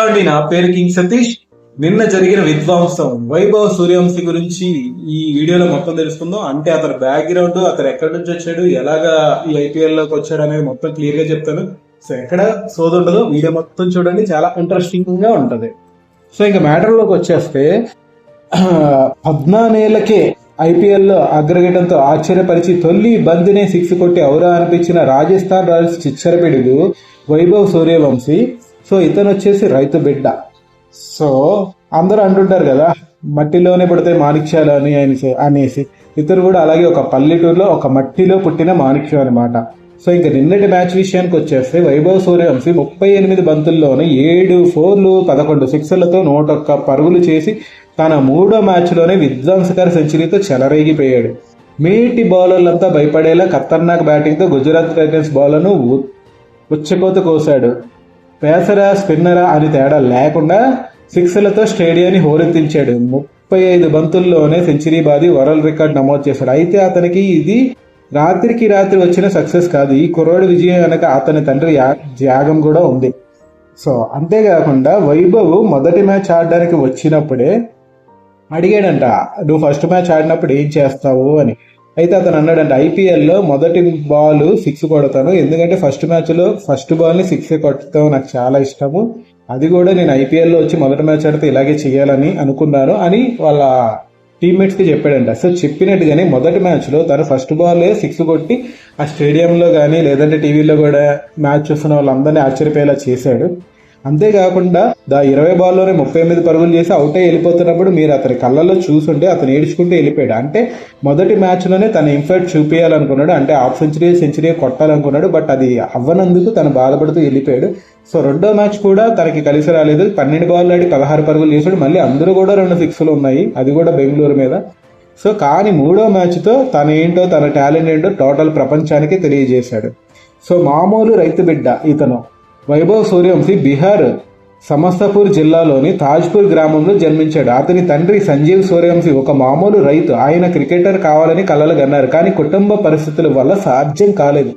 అండి నా పేరు కింగ్ సతీష్. నిన్న జరిగిన విధ్వంసం. వైభవ్ సూర్యవంశి గురించి ఈ వీడియోలో మొత్తం తెలుసుకుందాం. అంటే అతని బ్యాక్గ్రౌండ్ అతను ఎక్కడి నుంచి వచ్చాడు ఎలాగా ఈ ఐపీఎల్లోకి వచ్చాడు అనేది మొత్తం క్లియర్గా చెప్తాను. సో ఎక్కడ సోది ఉండదు. వీడియో మొత్తం చూడండి. చాలా ఇంట్రెస్టింగ్గా ఉంటది. సో ఇంకా మ్యాటర్లోకి వచ్చేస్తే పద్నానేళ్ళకే ఐపీఎల్లో లో ఆశ్చర్యపరిచి తొలి బంతినే సిక్స్ కొట్టి ఔరా అనిపించిన రాజస్థాన్ రాయల్స్ చిచ్చరపిడుగు వైభవ్ సూర్యవంశీ సో ఇతను వచ్చేసి రైతు బిడ్డ. సో అందరూ అంటుంటారు కదా మట్టిలోనే పుడితే మాణిక్యాలు అని అనేసి అనేసి. ఇతను కూడా అలాగే ఒక పల్లెటూరులో ఒక మట్టిలో పుట్టిన మాణిక్యం అనమాట సో ఇంకా నిన్నటి మ్యాచ్ విషయానికి వచ్చేస్తే వైభవ్ సూర్యవంశీ ముప్పై ఎనిమిది బంతుల్లోనే ఏడు ఫోర్లు పదకొండు సిక్స్లతో నూట ఒక్క పరుగులు చేసి తన మూడో మ్యాచ్లోనే విధ్వంసకర సెంచరీతో చెలరేగిపోయాడు. మేటి బౌలర్లంతా భయపడేలా ఖతర్నాక్ బ్యాటింగ్తో గుజరాత్ టైటన్స్ బౌలర్ను ఉ- ఉచ్చకోత కోశాడు పేసరా స్పిన్నరా అని తేడా లేకుండా సిక్స్లతో స్టేడియాన్ని హోరెత్తించాడు. ముప్పై ఐదు బంతుల్లోనే సెంచరీ బాది వరల్డ్ రికార్డ్ నమోదు చేశాడు. అయితే అతనికి ఇది రాత్రికి రాత్రి వచ్చిన సక్సెస్ కాదు. ఈ కుర్రోడి విజయం వెనక అతని తండ్రి త్యాగం కూడా ఉంది. సో అంతేకాకుండా వైభవ్ మొదటి మ్యాచ్ ఆడడానికి వచ్చినప్పుడే అడిగాడంట నువ్వు ఫస్ట్ మ్యాచ్ ఆడినప్పుడు ఏం చేస్తావు? అని. అయితే అతను అన్నాడంటే ఐపీఎల్లో మొదటి బాల్ సిక్స్ కొడతాను. ఎందుకంటే ఫస్ట్ మ్యాచ్లో ఫస్ట్ బాల్ని సిక్స్ కొట్టడం నాకు చాలా ఇష్టము. అది కూడా నేను ఐపీఎల్లో వచ్చి మొదటి మ్యాచ్ ఆడితే ఇలాగే చేయాలని అనుకున్నాను అని వాళ్ళ టీమ్మేట్స్కి చెప్పాడంట. సో చెప్పినట్టుగానే మొదటి మ్యాచ్లో తను ఫస్ట్ బాల్ సిక్స్ కొట్టి ఆ స్టేడియంలో కానీ లేదంటే టీవీలో కూడా మ్యాచ్ చూస్తున్న వాళ్ళందరినీ ఆశ్చర్యపోయేలా చేశాడు. అంతేకాకుండా దా ఇరవై బాల్లోనే ముప్పై ఎనిమిది పరుగులు చేసి అవుటే వెళ్ళిపోతున్నప్పుడు మీరు అతని కళ్ళలో చూసుంటే అతను ఏడ్చుకుంటూ వెళ్ళిపోయాడు. అంటే మొదటి మ్యాచ్లోనే తన ఇంపాక్ట్ చూపించాలనుకున్నాడు అంటే హాఫ్ సెంచరీ సెంచరీ కొట్టాలనుకున్నాడు. బట్ అది అవ్వనందుకు తను బాధపడుతూ వెళ్ళిపోయాడు. సో రెండో మ్యాచ్ కూడా తనకి కలిసి రాలేదు. పన్నెండు బాల్ ఆడి పదహారు పరుగులు చేశాడు. మళ్ళీ అందరూ కూడా రెండు సిక్స్లు ఉన్నాయి. అది కూడా బెంగళూరు మీద. సో కానీ మూడో మ్యాచ్తో తన ఏంటో తన టాలెంట్ ఏంటో టోటల్ ప్రపంచానికి తెలియజేశాడు. సో మామూలు రైతు బిడ్డ ఇతను. వైభవ్ సూర్యంశి బీహార్ సమస్తపూర్ జిల్లాలోని తాజ్పూర్ గ్రామంలో జన్మించాడు. అతని తండ్రి సంజీవ్ సూర్యంశి ఒక మామూలు రైతు. ఆయన క్రికెటర్ కావాలని కలలు కన్నారు కానీ కుటుంబ పరిస్థితుల వల్ల సాధ్యం కాలేదు.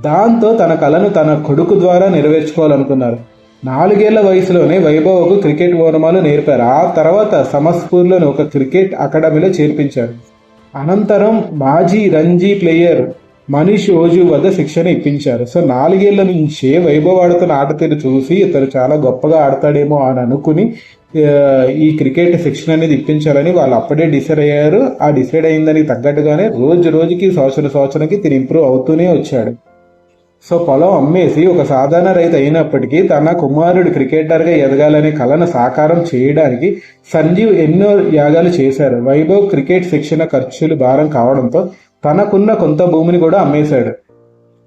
దాంతో తన కలను తన కొడుకు ద్వారా నెరవేర్చుకోవాలనుకున్నారు. నాలుగేళ్ళ వయసులోనే వైభవ్కు క్రికెట్ ఓనమాలు నేర్పారు. ఆ తర్వాత సమస్పూర్లోని ఒక క్రికెట్ అకాడమీలో చేర్పించారు అనంతరం మాజీ రంజీ ప్లేయర్ మనీష్ ఓజు వద్ద శిక్షణ ఇప్పించారు. సో నాలుగేళ్ళ నుంచే వైభవ్ ఆడుతున్న ఆట తీరు చూసి ఇతను చాలా గొప్పగా ఆడతాడేమో అని అనుకుని ఈ క్రికెట్ శిక్షణ అనేది ఇప్పించాలని వాళ్ళు అప్పుడే డిసైడ్ అయ్యారు. ఆ డిసైడ్ అయిందానికి తగ్గట్టుగానే రోజు రోజుకి సంవత్సర సంవత్సరానికి తిని ఇంప్రూవ్ అవుతూనే వచ్చాడు. సో పొలం అమ్మేసి ఒక సాధారణ రైతు అయినప్పటికీ తన కుమారుడు క్రికెటర్గా ఎదగాలనే కలను సాకారం చేయడానికి సంజీవ్ ఎన్నో యాగాలు చేశారు. వైభవ్ క్రికెట్ శిక్షణ ఖర్చులు భారం కావడంతో తనకున్న కొంత భూమిని కూడా అమ్మేశాడు.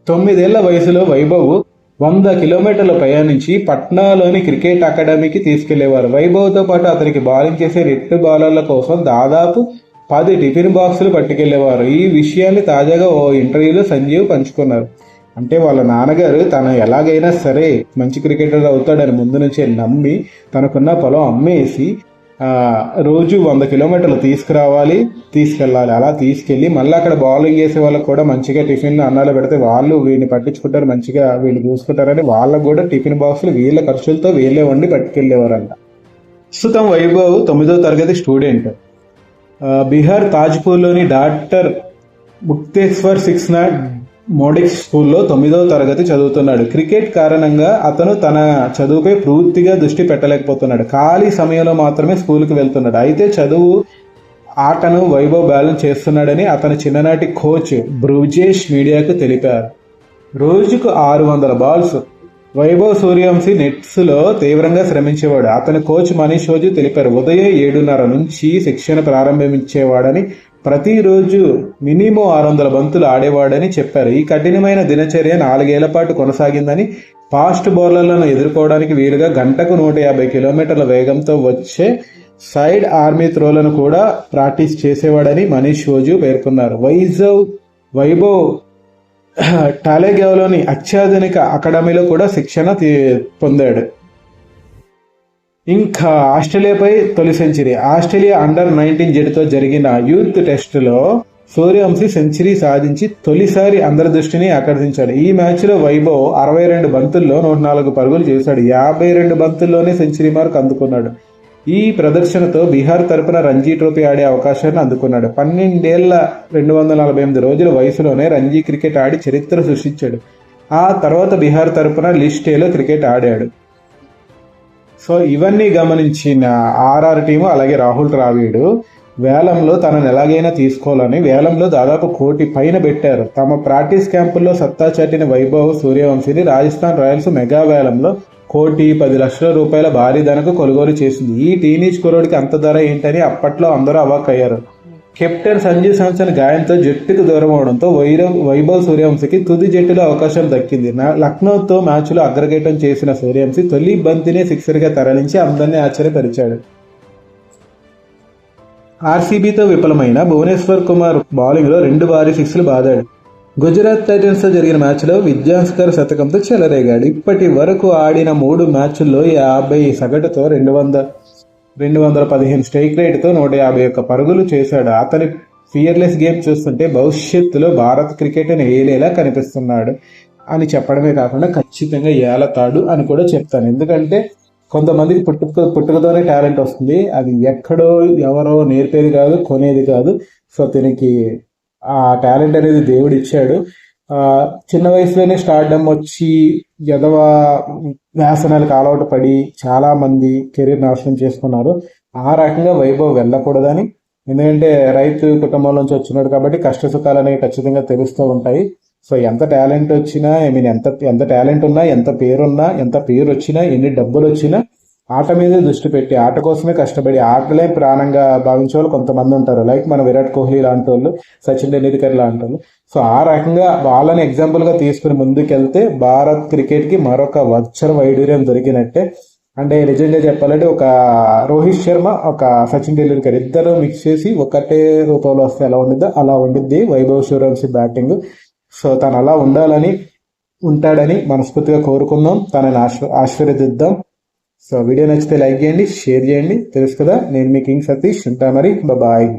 తొమ్మిదేళ్ళ వయసులో వైభవ్ వంద కిలోమీటర్లు ప్రయాణించి పట్నాలోని క్రికెట్ అకాడమీకి తీసుకెళ్ళేవారు. వైభవ్తో పాటు అతనికి బౌలింగ్ చేసే రెట్టు బౌలర్ల కోసం దాదాపు పది టిఫిన్ బాక్సులు పట్టుకెళ్ళేవారు. ఈ విషయాన్ని తాజాగా ఓ ఇంటర్వ్యూలో సంజీవ్ పంచుకున్నారు. అంటే వాళ్ళ నాన్నగారు తను ఎలాగైనా సరే మంచి క్రికెటర్ అవుతాడని ముందు నుంచే నమ్మి తనకున్న పొలం అమ్మేసి రోజు వంద కిలోమీటర్లు తీసుకురావాలి తీసుకెళ్ళాలి. అలా తీసుకెళ్ళి మళ్ళీ అక్కడ బౌలింగ్ చేసే వాళ్ళకి కూడా మంచిగా టిఫిన్ అన్నాలు పెడితే వాళ్ళు వీడిని పట్టించుకుంటారు మంచిగా వీళ్ళు చూసుకుంటారని వాళ్ళకు కూడా టిఫిన్ బాక్సులు వీళ్ళ ఖర్చులతో వీళ్ళే వండి పట్టుకెళ్ళేవారంట. ప్రస్తుతం వైభవ్ తొమ్మిదో తరగతి స్టూడెంట్. బీహార్ తాజ్పూర్లోని డాక్టర్ ముక్తేశ్వర్ సిక్స్ మోడిక్ స్కూల్లో తొమ్మిదో తరగతి చదువుతున్నాడు. క్రికెట్ కారణంగా అతను తన చదువుపై పూర్తిగా దృష్టి పెట్టలేకపోతున్నాడు. ఖాళీ సమయంలో మాత్రమే స్కూల్కి వెళ్తున్నాడు. అయితే చదువు ఆటను వైభవ్ బ్యాలెన్స్ చేస్తున్నాడని అతని చిన్ననాటి కోచ్ బ్రుజేష్ మీడియాకు తెలిపారు. రోజుకు ఆరు వందల బాల్స్. వైభవ్ సూర్యవంశీ నెట్స్లో తీవ్రంగా శ్రమించేవాడు. అతని కోచ్ మనీష్ రోజు తెలిపారు ఉదయం ఏడున్నర నుంచి శిక్షణ ప్రారంభించేవాడని ప్రతిరోజు మినిమం ఆరు వందల బంతులు ఆడేవాడని చెప్పారు. ఈ కఠినమైన దినచర్య నాలుగేళ్ళ పాటు కొనసాగిందని ఫాస్ట్ బౌలర్లను ఎదుర్కోవడానికి వీలుగా గంటకు నూట యాభై కిలోమీటర్ల వేగంతో వచ్చే సైడ్ ఆర్మీ త్రోలను కూడా ప్రాక్టీస్ చేసేవాడని మనీష్ రోజు పేర్కొన్నారు. వైజవ్ వైభవ్ టాలెగావ్లోని అత్యాధునిక అకాడమీలో కూడా శిక్షణ తీ- పొందాడు. ఇంకా ఆస్ట్రేలియాపై తొలి సెంచరీ. ఆస్ట్రేలియా అండర్ నైన్టీన్ జట్టుతో జరిగిన యూత్ టెస్టులో సూర్యవంశీ సెంచరీ సాధించి తొలిసారి అందరి దృష్టిని ఆకర్షించాడు. ఈ మ్యాచ్లో వైభవ్ అరవై రెండు బంతుల్లో నూట నాలుగు పరుగులు చేశాడు. యాభై రెండు బంతుల్లోనే సెంచరీ మార్క్ అందుకున్నాడు. ఈ ప్రదర్శనతో బీహార్ తరపున రంజీ ట్రోఫీ ఆడే అవకాశాన్ని అందుకున్నాడు. పన్నెండేళ్ళ రెండు వందల నలభై ఎనిమిది రోజుల వయసులోనే రంజీ క్రికెట్ ఆడి చరిత్ర సృష్టించాడు. ఆ తర్వాత బీహార్ తరపున లిస్టేలో క్రికెట్ ఆడాడు. సో ఇవన్నీ గమనించిన ఆర్ఆర్ టీము అలాగే రాహుల్ ద్రావిడ్ వేలంలో తనను ఎలాగైనా తీసుకోవాలని వేలంలో దాదాపు కోటి పైన పెట్టారు. తమ ప్రాక్టీస్ క్యాంపుల్లో సత్తా చాటిన వైభవ్ సూర్యవంశీని రాజస్థాన్ రాయల్స్ మెగా వేలంలో కోటి పది లక్షల రూపాయల భారీ ధనకు కొనుగోలు చేసింది. ఈ టీనేజ్ కురోడికి అంత ధర ఏంటని అప్పట్లో అందరూ అవాక్ అయ్యారు కెప్టెన్ సంజీవ్ శాంసన్ గాయంతో జట్టుకు దూరం అవడంతో వైరవ్ వైభవ్ సూర్యవంశీకి తుది జట్టులో అవకాశం దక్కింది. లక్నోతో మ్యాచ్లో అగ్రగేటం చేసిన సూర్యవంశీ తొలి బంతినే సిక్సర్గా తరలించి అందరినీ ఆశ్చర్యపరిచాడు. ఆర్సీబీతో విఫలమైన భువనేశ్వర్ కుమార్ బౌలింగ్లో రెండు భారీ సిక్స్లు బాదాడు. గుజరాత్ టైటన్స్తో జరిగిన మ్యాచ్లో విద్యాంస్కర్ శతకంతో చెలరేగాడు. ఇప్పటి వరకు ఆడిన మూడు మ్యాచ్ల్లో యాభై సగటుతో రెండు వందల రెండు వందల పదిహేను స్ట్రైక్ రేట్తో నూట యాభై ఒక్క పరుగులు చేశాడు. అతని ఫియర్లెస్ గేమ్ చూస్తుంటే భవిష్యత్తులో భారత్ క్రికెట్ని ఏలేలా కనిపిస్తున్నాడు అని చెప్పడమే కాకుండా ఖచ్చితంగా ఏలతాడు అని కూడా చెప్తాను. ఎందుకంటే కొంతమందికి పుట్టుక పుట్టుకతోనే టాలెంట్ వస్తుంది. అది ఎక్కడో ఎవరో నేర్పేది కాదు కొనేది కాదు. సో దీనికి ఆ టాలెంట్ అనేది దేవుడు ఇచ్చాడు చిన్న వయసులోనే స్టార్డమ్ వచ్చి యదవ వ్యాసనాలకు అలవాటు పడి చాలా మంది కెరీర్ నాశనం చేసుకున్నారు. ఆ రకంగా వైభవ్ వెళ్ళకూడదని. ఎందుకంటే రైతు కుటుంబం నుంచి వచ్చినాడు కాబట్టి కష్ట సుఖాలు అనేవి ఖచ్చితంగా తెలుస్తూ ఉంటాయి. సో ఎంత టాలెంట్ వచ్చినా ఐ మీన్ ఎంత ఎంత టాలెంట్ ఉన్నా ఎంత పేరున్నా ఎంత పేరు వచ్చినా ఎన్ని డబ్బులు వచ్చినా ఆట మీదే దృష్టి పెట్టి ఆట కోసమే కష్టపడి ఆటలే ప్రాణంగా భావించే వాళ్ళు కొంతమంది ఉంటారు. లైక్ మన విరాట్ కోహ్లీ లాంటి వాళ్ళు సచిన్ టెండూల్కర్ లాంటి వాళ్ళు. సో ఆ రకంగా వాళ్ళని ఎగ్జాంపుల్గా తీసుకుని ముందుకెళ్తే భారత్ క్రికెట్కి మరొక వజ్ర వైడూర్యం దొరికినట్టే. అంటే నిజంగా చెప్పాలంటే ఒక రోహిత్ శర్మ ఒక సచిన్ టెండూల్కర్ ఇద్దరు మిక్స్ చేసి ఒకటే రూపంలో వస్తే ఎలా ఉండిద్దో అలా ఉండిద్ది వైభవ్ సూర్యవంశీ బ్యాటింగ్ సో తను అలా ఉండాలని ఉంటాడని మనస్ఫూర్తిగా కోరుకుందాం. తనని ఆశ ఆశీర్వదిద్దాం. సో వీడియో నచ్చితే లైక్ చేయండి షేర్ చేయండి. తెలుసు కదా నేను మీ కింగ్ సతీష్ ఉంటా మరి. బాయ్